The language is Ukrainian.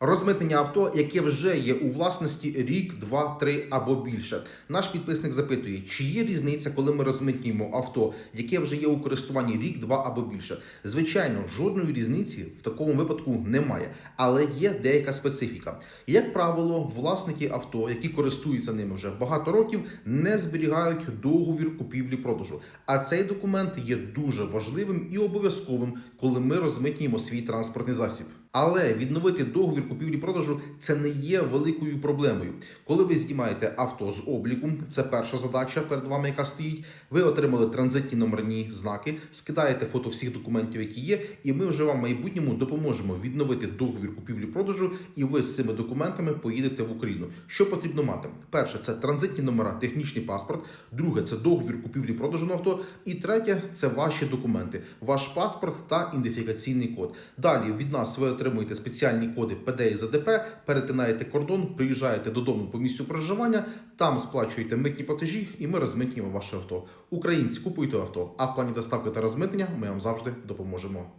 Розмитнення авто, яке вже є у власності рік, два, три або більше. Наш підписник запитує, чи є різниця, коли ми розмитнюємо авто, яке вже є у користуванні рік, два або більше. Звичайно, жодної різниці в такому випадку немає, але є деяка специфіка. Як правило, власники авто, які користуються ними вже багато років, не зберігають договір купівлі-продажу. А цей документ є дуже важливим і обов'язковим, коли ми розмитнюємо свій транспортний засіб. Але відновити договір купівлі-продажу це не є великою проблемою. Коли ви знімаєте авто з обліку, це перша задача перед вами, яка стоїть. Ви отримали транзитні номерні знаки, скидаєте фото всіх документів, які є, і ми вже вам в майбутньому допоможемо відновити договір купівлі-продажу, і ви з цими документами поїдете в Україну. Що потрібно мати? Перше, це транзитні номера, технічний паспорт. Друге, це договір купівлі-продажу на авто. І третє це ваші документи, ваш паспорт та ідентифікаційний код. Далі від нас ви отримуєте спеціальні коди ПД і ЗДП, перетинаєте кордон, приїжджаєте додому по місцю проживання, там сплачуєте митні платежі, і ми розмитнюємо ваше авто. Українці купуйте авто. А в плані доставки та розмитнення ми вам завжди допоможемо.